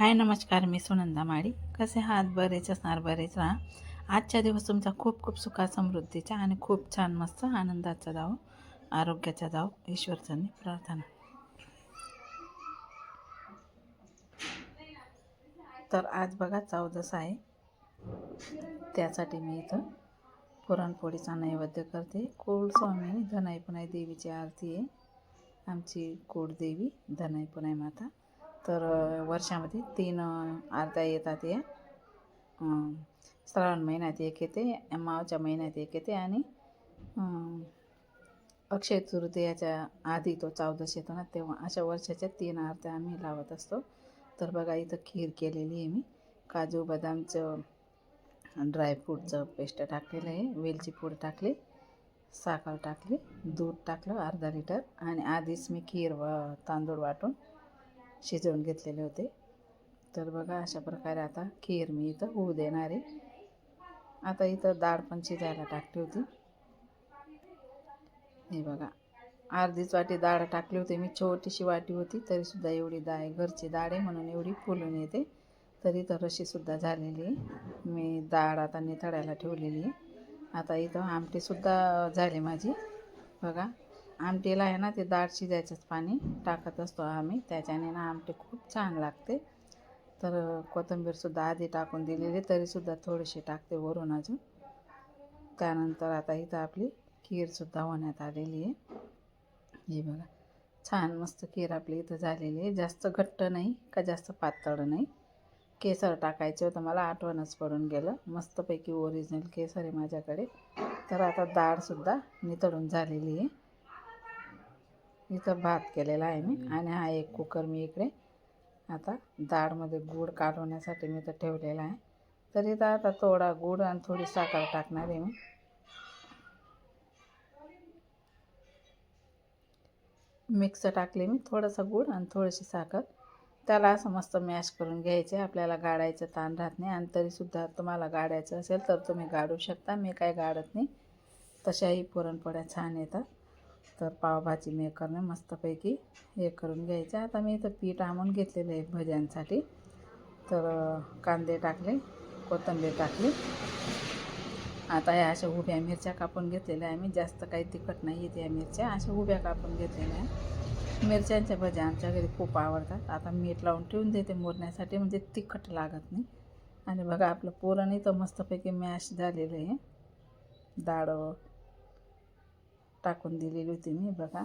हाय नमस्कार मी सुनंदा माळी. कसे आहात? बरेच असणार बरेच राहा. आजच्या दिवस तुमचा खूप खूप सुखा समृद्धीचा आणि खूप छान मस्त आनंदाचा जाओ आरोग्याचा जाओ ईश्वरचरणी प्रार्थना. तर आज बघा चौदस आहे. त्यासाठी मी इथं पुरणपोळीचा नैवेद्य करते. कुलस्वामी धनाई पुनाई देवीची आरती आहे. आमची कुळदेवी धनाई पुनाई माता. तर वर्षामध्ये तीन आरत्या येतात या. श्रावण महिन्यात एक येते मावच्या महिन्यात एक येते आणि अक्षय तृतीयाच्या आधी तो चौदश येतो ना तेव्हा अशा वर्षाच्या तीन आरत्या आम्ही लावत असतो. तर बघा इथं खीर केलेली आहे मी. काजू बदामचं ड्रायफ्रूटचं पेस्ट टाकलेलं आहे. वेलची पूड टाकली साखर टाकली दूध टाकलं अर्धा लिटर. आणि आधीच मी खीर व तांदूळ वाटून शिजवून घेतलेले होते. तर बघा अशा प्रकारे आता खीर मी इथं होऊ देणार आहे. आता इथं डाळ पण शिजायला टाकली होती. हे बघा अर्धीच वाटी डाळ टाकली होती. मी छोटीशी वाटी होती तरीसुद्धा एवढी डाळ आहे घरची डाळ आहे म्हणून एवढी फुलून येते. तरी तर रशीसुद्धा झालेली आहे. मी डाळ आता निथळायला ठेवलेली आहे. आता इथं आमटीसुद्धा झाली माझी. बघा आमटीला आहे ना ते डाळ शिजायचंच पाणी टाकत असतो आम्ही. त्याच्याने ना आमटी खूप छान लागते. तर कोथिंबीरसुद्धा आधी टाकून दिलेली तरीसुद्धा थोडीशी टाकते वरून अजून. त्यानंतर आता इथं आपली खीरसुद्धा होण्यात आलेली आहे. हे बघा छान मस्त खीर आपली इथं झालेली आहे. जास्त घट्ट नाही का जास्त पातळ नाही. केसर टाकायचे होतं मला आठवणच पडून गेलं. मस्तपैकी ओरिजिनल केसर आहे माझ्याकडे. तर आता डाळसुद्धा नितळून झालेली आहे. इथं भात केलेला आहे मी. आणि हा एक कुकर मी इकडे आता डाळमध्ये गूळ काढवण्यासाठी मी इथं ठेवलेला आहे. तर इथं आता थोडा गूळ आणि थोडी साखर टाकणार आहे मी. मिक्स टाकले मी थोडासा गूळ आणि थोडीशी साखर. त्याला असं मस्त मॅश करून घ्यायचे. आपल्याला गाडायचं ताण राहत नाही. आणि तरीसुद्धा तुम्हाला गाडायचं असेल तर तुम्ही गाडू शकता. मी काय गाडत नाही. तशाही पुरणपोळ्या छान येतात. तर पावभाजी मेकरने मस्तपैकी हे करून घ्यायचं. आता मी इथं पीठ आणून घेतलेलं आहे भज्यांसाठी. तर कांदे टाकले कोथिंबीर टाकली. आता या अशा उभ्या मिरच्या कापून घेतलेल्या आहे मी. जास्त काही तिखट नाही आहेत या मिरच्या. अशा उभ्या कापून घेतलेल्या आहे. मिरच्यांच्या भज्या आमच्या घरी खूप आवडतात. आता मीठ लावून ठेवून देते मोरण्यासाठी म्हणजे तिखट लागत नाही. आणि बघा आपलं पुरण इथं मस्तपैकी मॅश झालेलं आहे. डाळ टाकून दिलेली होती मी बघा.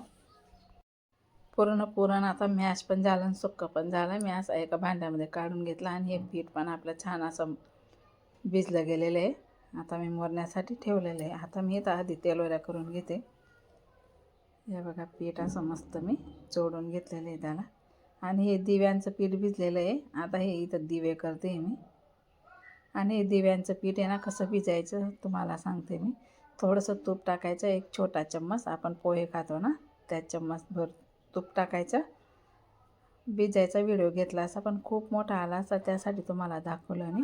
पूर्ण पुरण आता मॅश पण झालं आणि सुक्कं पण झालं. मी असं एका भांड्यामध्ये काढून घेतलं आणि हे पीठ पण आपलं छान असं भिजलं गेलेलं आहे. आता मी मोरण्यासाठी ठेवलेलं आहे. आता मी इथं आधी तेलोऱ्या करून घेते. हे बघा पीठ असं मस्त मी चोडून घेतलेलं आहे त्याला. आणि हे दिव्यांचं पीठ भिजलेलं आहे. आता हे इथं दिवे करते मी. आणि हे दिव्यांचं पीठ आहे ना कसं भिजायचं तुम्हाला सांगते मी. थोडंसं तूप टाकायचं एक छोटा चम्मच. आपण पोहे खातो ना त्या चम्मचभर तूप टाकायचं. भिजायचा व्हिडिओ घेतला असा पण खूप मोठा आला असा त्यासाठी तुम्हाला दाखवलं मी.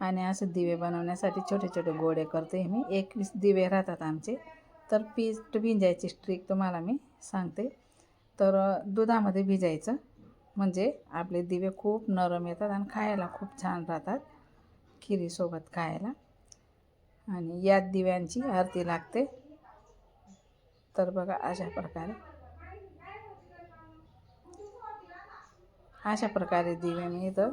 आणि असं दिवे बनवण्यासाठी छोटे छोटे गोडे करते मी. एकवीस दिवे राहतात आमचे. तर पीठ भिजायची स्ट्रिक तुम्हाला मी सांगते. तर दुधामध्ये भिजायचं. म्हणजे आपले दिवे खूप नरम येतात आणि खायला खूप छान राहतात. खिरीसोबत खायला. आणि यात दिव्यांची आरती लागते. तर बघा अशा प्रकारे. अशा प्रकारे दिवे मी इथं.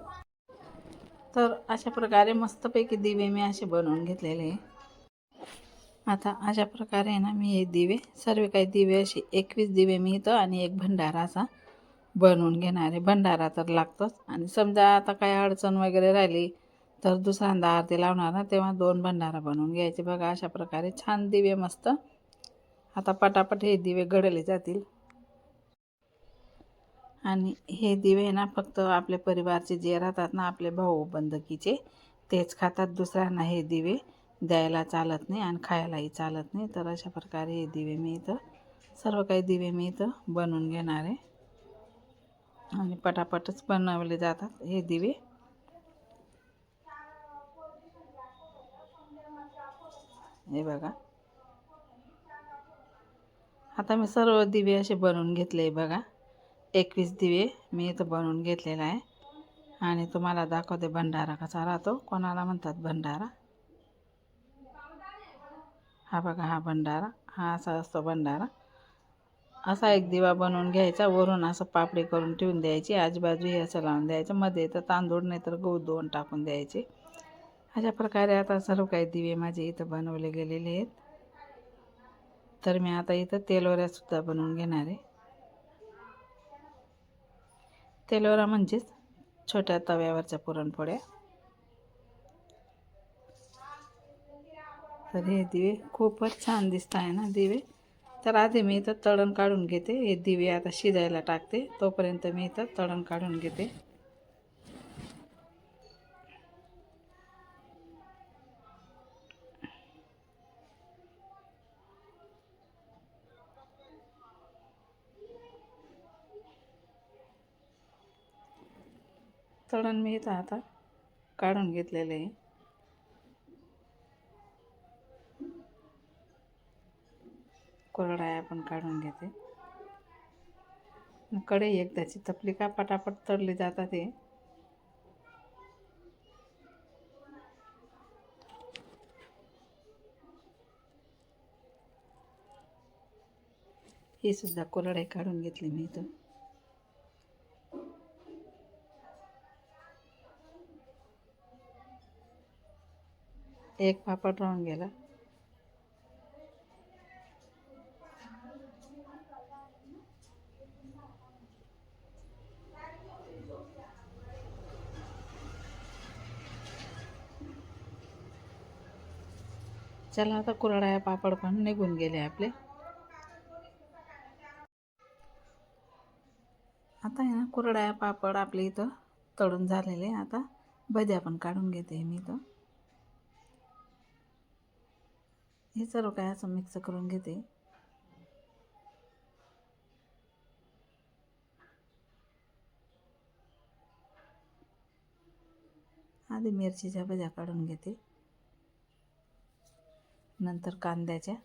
तर अशा प्रकारे मस्तपैकी दिवे मी असे बनवून घेतलेले आहे. आता अशा प्रकारे आहे ना मी हे दिवे सर्व काही दिवे असे एकवीस दिवे मी इथं आणि एक भंडारा असा बनवून घेणार आहे. भंडारा तर लागतोच. आणि समजा आता काय अडचण वगैरे राहिली तर दुसऱ्यांदा आरती लावणार ना तेव्हा दोन भंडारा बनवून घ्यायचे. बघा अशा प्रकारे छान दिवे मस्त. आता पटापट हे दिवे घडले जातील. आणि हे दिवे ना फक्त आपले परिवारचे जे राहतात ना आपले भाऊ बंदकीचे तेच खातात. दुसऱ्यांना हे दिवे द्यायला चालत नाही आणि खायलाही चालत नाही. तर अशा प्रकारे हे दिवे मी इथं सर्व काही दिवे मी इथं बनवून घेणार आहे. आणि पटापटच बनवले जातात हे दिवे. हे बघा. आता मी सर्व दिवे असे बनवून घेतले बघा. एकवीस दिवे मी इथं बनवून घेतलेला आहे. आणि तुम्हाला दाखवते भंडारा कसा राहतो. कोणाला म्हणतात भंडारा? हा बघा हा भंडारा. हा असा असतो भंडारा. असा एक दिवा बनवून घ्यायचा. वरून असं पापडी करून ठेवून द्यायची. आजूबाजू हे असं लावून द्यायचं. मध्ये तर तांदूळ नाही तर गहू दोन टाकून द्यायचे. अशा प्रकारे आता सर्व काही दिवे माझे इथं बनवले गेलेले आहेत. तर मी आता इथं तेलोऱ्यासुद्धा बनवून घेणार आहे. तेलोरा म्हणजेच छोट्या तव्यावरच्या पुरणपोळ्या. तर हे दिवे खूपच छान दिसत आहे ना दिवे. तर आधी मी इथं तळण काढून घेते. हे दिवे आता शिजायला टाकते. तोपर्यंत मी इथं तळण काढून घेते. तळण मी इथं आता काढून घेतलेलं आहे. कोरडाया पण काढून घेते. कढई एकदाची तपली का पटापट तळली जातात हे ही सुद्धा कोरडाई काढून घेतली मी इथं. एक पापड राहून गेला. चला आता कुरडाया पापड पण निघून गेले आपले. आता आहे ना कुरडाया पापड आपले इथं तळून झालेले. आता भज्या पण काढून घेते मी इथं. हे सर्व काय असं मिक्स करून घेते. आधी मिरचीच्या भज्या काढून घेते. नंतर कांद्याच्या.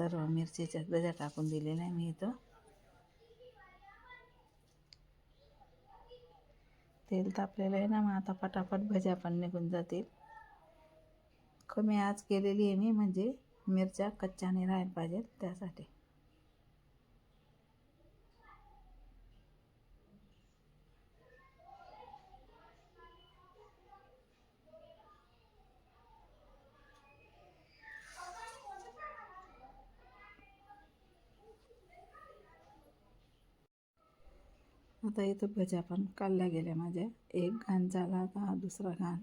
सर्व मिरचीच्या भज्या टाकून दिलेल्या आहे मी इथं. तेल तापलेलं आहे ना मग आता पटापट भज्या पण निघून जातील. कमी आज केलेली आहे मी म्हणजे मिरच्या कच्च्याने राहायला पाहिजेत त्यासाठी. आता इथं भज्या पण काढल्या गेल्या माझ्या. एक घाण झाला आता हा दुसरा घाण.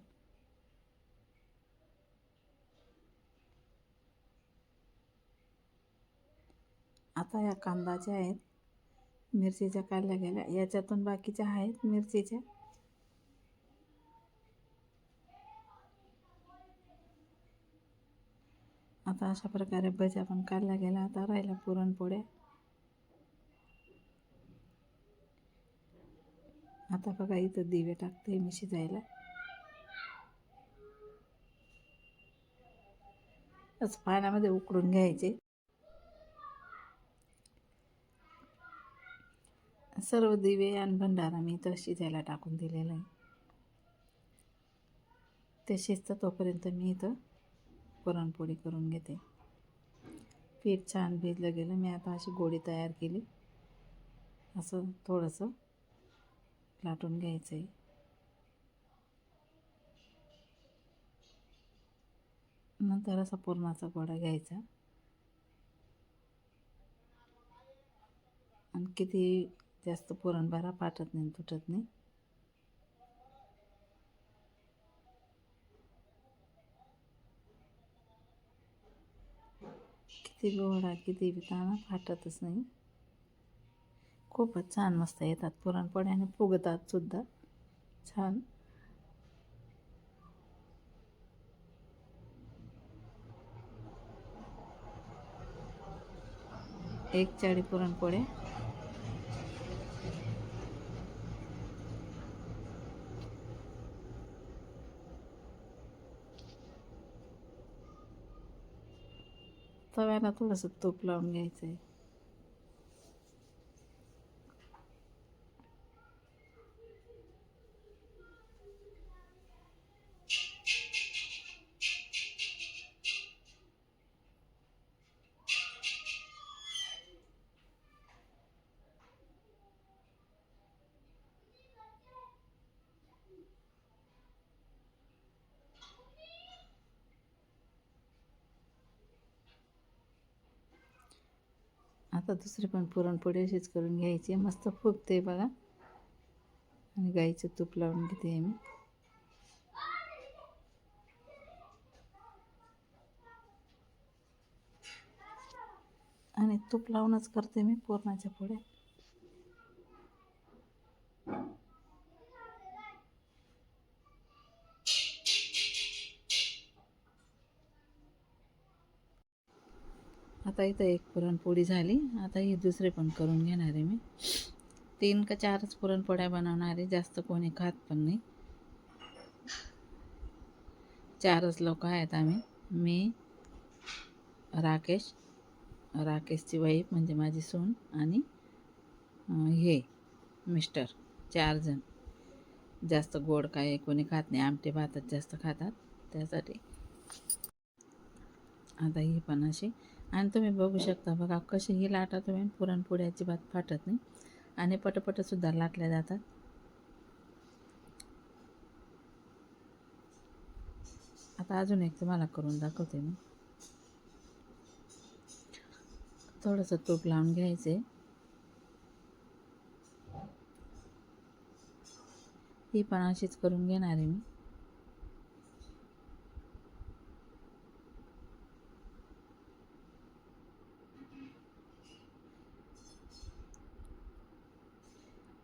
आता या कांदाच्या आहेत मिरचीच्या काढल्या गेल्या. याच्यातून बाकीच्या आहेत मिरचीच्या. आता अशा प्रकारे भज्या पण काढल्या गेल्या. आता राहिल्या पुरणपोळ्या. आता बघा इथं दिवे टाकते मी शिजायला. असं पाण्यामध्ये उकडून घ्यायचे. सर्व दिवे आणि भंडारा मी इथं शिजायला टाकून दिलेलं आहे. ते शिजतं तोपर्यंत मी इथं पुरणपोळी करून घेते. पीठ छान भिजलं गेलं. मी आता अशी गोडी तयार केली. असं थोडंसं लाटून घ्यायचं आहे नंतर असा पुरणाचा गोळा घ्यायचा. आणि किती जास्त पुरण भरा फाटत नाही तुटत नाही. किती गोळा किती ताना फाटतच नाही. खूपच छान मस्त येतात पुरणपोळ्या आणि फुगतात सुद्धा. छान. एक चाळी पुरणपोळी तव्याला थोडंसं तूप लावून घ्यायचं आहे आता दुसरी पण पुरणपोळी अशीच करून घ्यायची मस्त फुगते बघा. आणि गाईचं तूप लावून घेते मी. आणि तूप लावूनच करते मी पुरणाच्या पोळ्या आता इथं एक पुरणपोळी झाली. आता ही दुसरे पण करून घेणार आहे मी. तीन का चारच पुरणपोळ्या बनवणार आहे. जास्त कोणी खात पण नाही. चारच लोक आहेत आम्ही. मी राकेश राकेशची वाईफ म्हणजे माझी सून आणि हे मिस्टर चार जण. जास्त गोड काय कोणी खात नाही. आमटे भातच जास्त खातात. त्यासाठी. आता ही पण अशी आणि तुम्ही बघू शकता बघा कशी ही लाटा तुम्ही पुरणपोळी अजिबात फाटत नाही. आणि पटपटसुद्धा लाटल्या जातात. आता अजून एक तुम्हाला करून दाखवते मी. थोडंसं तूप लावून घ्यायचे. ही पण अशीच करून घेणार आहे मी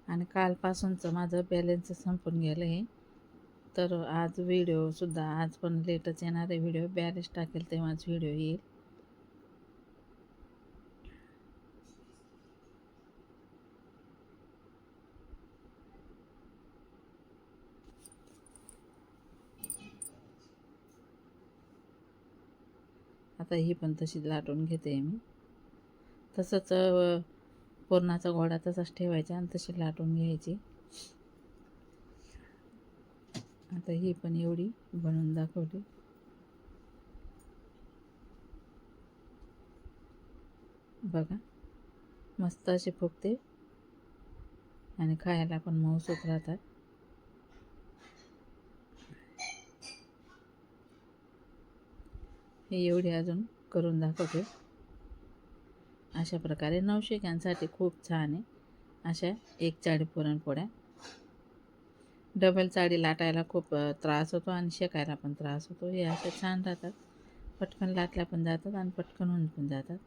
आणि कालपासूनचं माझं बॅलेन्स संपून गेलं आहे. तर आज व्हिडिओसुद्धा आज पण लेटच येणार आहे व्हिडिओ बॅलेन्स टाकेल तेव्हाच व्हिडिओ येईल. आता ही पण तशीच लाटून घेते मी. तसंच पुरणाचा घोडा तसाच ठेवायचा आणि तशी लाटून घ्यायची. आता ही पण एवढी बनवून दाखवली बघा मस्त असे फुगते आणि खायला पण मऊसूत राहतात. हे एवढी अजून करून दाखवते. अशा प्रकारे नवशिक्यांसाठी खूप छान आहे. अशा एक चाळी पुरणपोळ्या. डबल चाळी लाटायला खूप त्रास होतो आणि शेकायला पण त्रास होतो. हे अशा छान राहतात. पटकन लाटल्या पण जातात आणि पटकन होऊन पण जातात.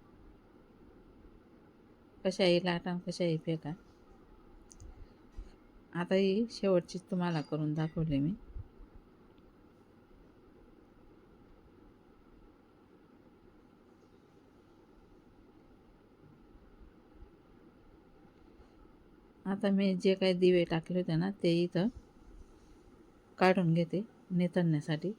कशाही लाटा कशाही फेका. आता ही शेवटची तुम्हाला करून दाखवली मी. आता मी जे काही दिवे टाकले होते ना ते इथं काढून घेते नेतण्यासाठी.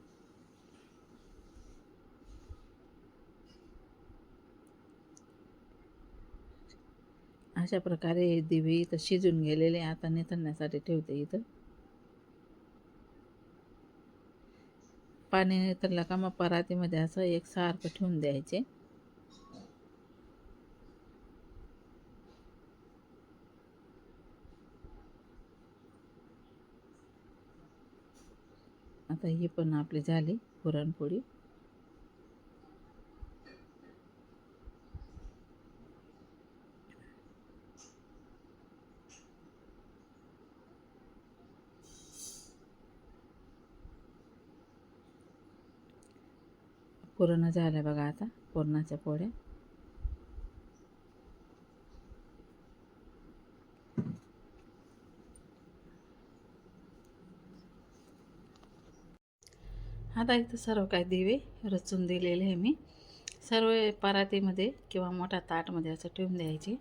अशा प्रकारे हे दिवे इथं शिजून गेलेले आता नेतण्यासाठी ठेवते इथं. पाणी नेतरलं का मग परातीमध्ये असं एक सारखं ठेवून द्यायचे. आता हे पण आपली झाले पुरणपोळी. पूर्ण झाल्या बघा आता पुरणाच्या पोळ्या. आता इथं सर्व काही दिवे रचून दिलेले आहे मी. सर्व परातीमध्ये किंवा मोठ्या ताटमध्ये असं ठेवून द्यायचे.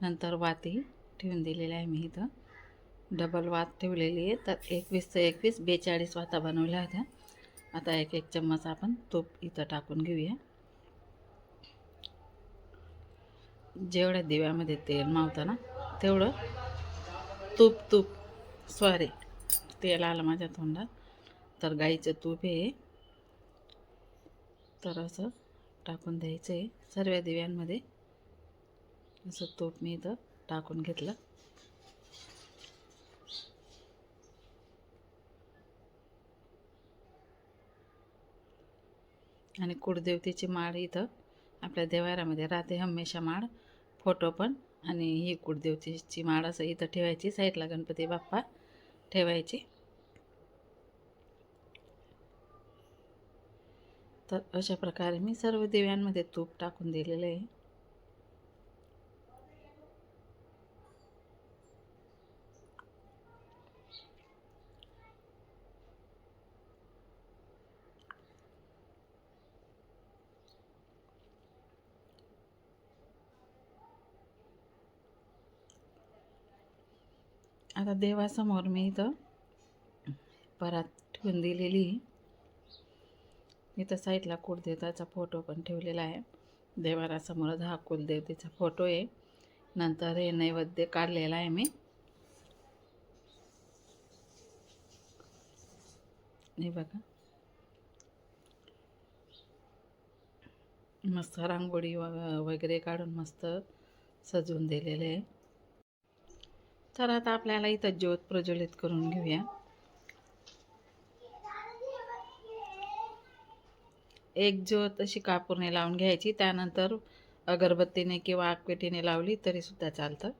नंतर वाती ठेवून दिलेली आहे मी इथं. डबल वात ठेवलेली आहे. तर एकवीस ते एकवीस बेचाळीस वाता बनवल्या होत्या. आता एक एक चम्मच आपण तूप इथं टाकून घेऊया. जेवढ्या दिव्यामध्ये तेल मावताना तेवढं तूप तूप सॉरी तेल आलं माझ्या तोंडात. तर गाईचं तूप आहे तर असं टाकून द्यायचं आहे. सर्व दिव्यांमध्ये असं तूप मी इथं टाकून घेतलं. आणि कुळदेवतेची माळ इथं आपल्या देवारामध्ये राहते. हमेशा माळ फोटो पण आणि ही कुळदेवतेची माळ असं इथं ठेवायची. साईडला गणपती बाप्पा ठेवायची. तर अशा प्रकारे मी सर्व दिव्यांमध्ये तूप टाकून दिलेलं आहे आता देवासमोर मी इथं परात ठेवून दिलेली आहे. इथं साईडला कुलदेवताचा फोटो पण ठेवलेला आहे. देवारासमोरच हा कुलदेवतेचा फोटो आहे. नंतर हे नैवेद्य काढलेला आहे मी. हे बघा. मस्त रांगोळी व- वगैरे काढून मस्त सजवून दिलेले आहे. तर आता आपल्याला इथं ज्योत प्रज्वलित करून घेऊया. एक ज्योत अशी कापूरने लावून घ्यायची. त्यानंतर अगरबत्तीने किंवा आगपेटीने लावली तरीसुद्धा चालतं.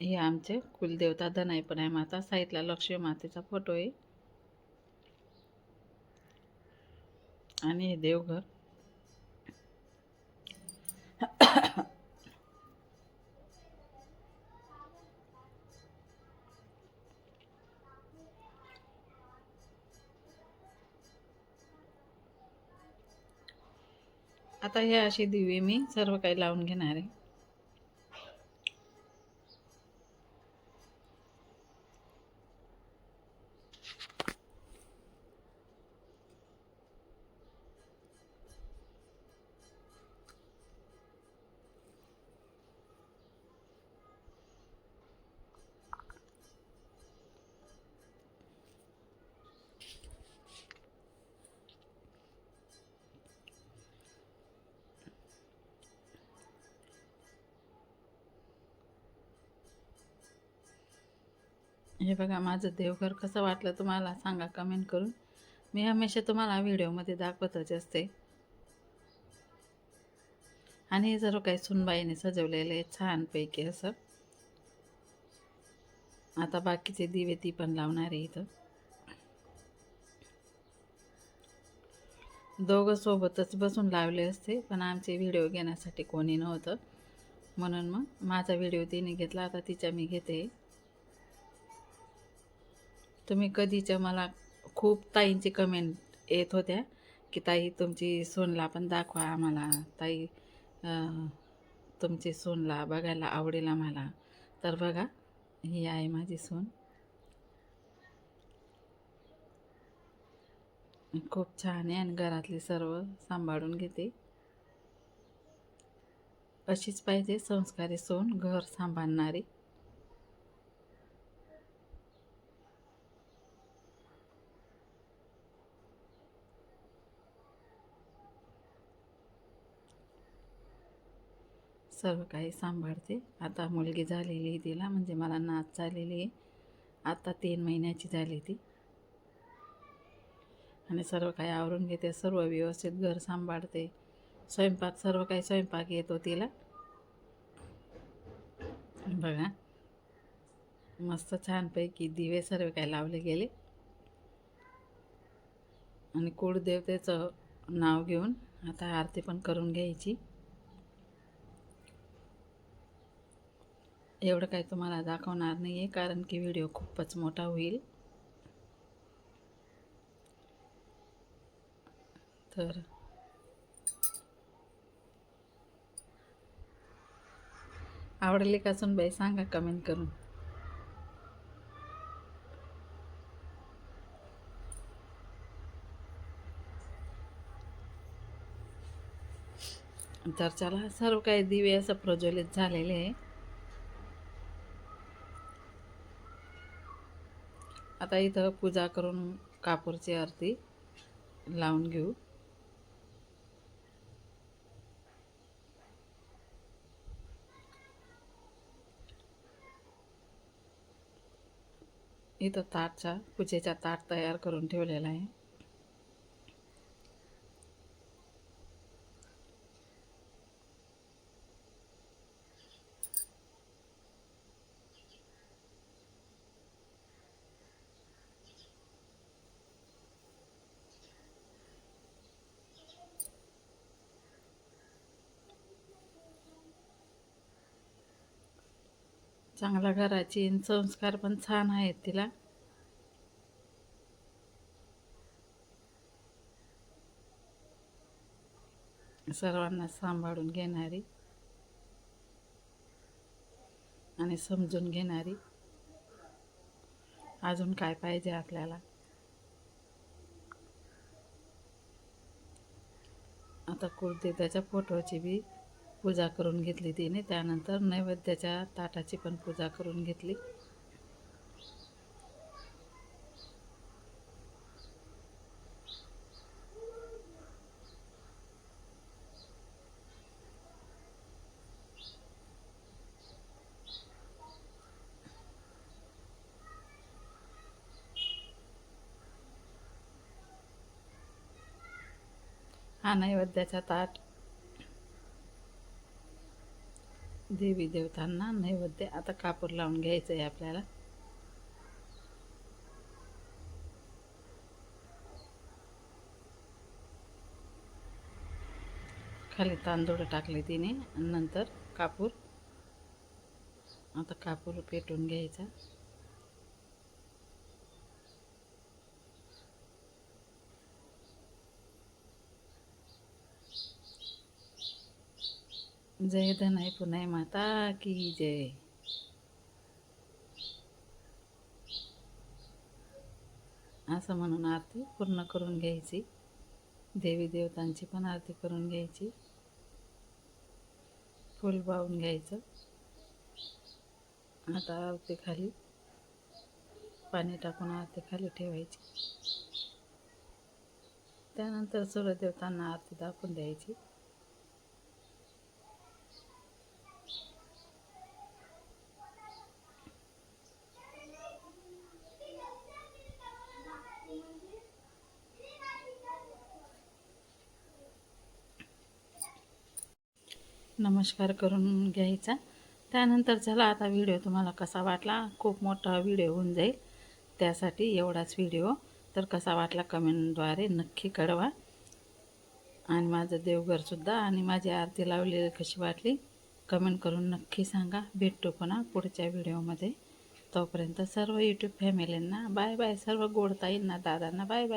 हे आमचे कुलदेवता धनाई आहे माता. साईडला लक्ष्मी मातेचा फोटो आहे. आणि हे देवघर. आता हे असे दिवे मी सर्व काही लावून घेणार आहे. हे बघा माझं देवघर कसं वाटलं तुम्हाला सांगा कमेंट करून. मी हमेशा तुम्हाला व्हिडिओमध्ये दाखवतच असते. आणि हे सर्व काही सुनबाईने सजवलेलं आहे छानपैकी असं. आता बाकीचे दिवे ती पण लावणार आहे इथं. दोघं सोबतच बसून लावले असते पण आमचे व्हिडिओ घेण्यासाठी कोणी नव्हतं. म्हणून मग माझा व्हिडिओ तिने घेतला आता तिचा मी घेते. तुम्ही कधीच्या मला खूप ताईंची कमेंट येत होत्या की ताई तुमची सोनला पण दाखवा आम्हाला. ताई तुमची सोनला बघायला आवडेल आम्हाला. तर बघा ही आहे माझी सोन. खूप छान आहे आणि घरातली सर्व सांभाळून घेते. अशीच पाहिजे संस्कारी सोन घर सांभाळणारी. सर्व काही सांभाळते. आता मुलगी झालेली आहे तिला म्हणजे मला नाच झालेली आहे. आता तीन महिन्याची झाली ती. आणि सर्व काही आवरून घेते सर्व व्यवस्थित घर सांभाळते. स्वयंपाक सर्व काही स्वयंपाक येतो तिला. बघा. मस्त छानपैकी दिवे सर्व काही लावले गेले. आणि कुळदेवतेचं नाव घेऊन आता आरती पण करून घ्यायची. एवढं काही तुम्हाला दाखवणार नाही आहे कारण की व्हिडिओ खूपच मोठा होईल. तर आवडले का सुनबाई? सांगा कमेंट करून. तर चला सर्व काही दिवे असं प्रज्वलित झालेले आहे. आता इथं पूजा करून कापूरची आरती लावून घेऊ. इथं ताटचा पूजेचा ताट तयार करून ठेवलेला आहे. चांगला घराची संस्कार पण छान आहेत तिला. सर्वांना सांभाळून घेणारी आणि समजून घेणारी. अजून काय पाहिजे आपल्याला? आता कुलदेवताच्या फोटोची बी पूजा करून घेतली तिने. त्यानंतर नैवेद्याच्या ताटाची पण पूजा करून घेतली. हा नैवेद्याचा ताट देवी देवतांना नैवेद्य आता कापूर लावून घ्यायचं आहे आपल्याला. खाली तांदूळ टाकले तिने नंतर कापूर. आता कापूर पेटून घ्यायचा. जय धनाई पुनाई माता की जय. असं म्हणून आरती पूर्ण करून घ्यायची. देवी देवतांची पण आरती करून घ्यायची. फुल वाहून घ्यायचं. आता आरती खाली. पाणी टाकून आरती खाली ठेवायची. त्यानंतर सूर्यदेवतांना आरती दाखवून द्यायची. नमस्कार करून घ्यायचा. त्यानंतर चला आता व्हिडिओ तुम्हाला कसा वाटला? खूप मोठा व्हिडिओ होऊन जाईल. त्यासाठी एवढाच व्हिडिओ तर कसा वाटला कमेंटद्वारे नक्की कळवा. आणि माझं देवघरसुद्धा आणि माझी आरती लावलेली कशी वाटली? कमेंट करून नक्की सांगा. भेटतो पुन्हा पुढच्या व्हिडिओमध्ये तोपर्यंत सर्व यूट्यूब फॅमिलींना बाय बाय सर्व गोडताईंना दादांना बाय बाय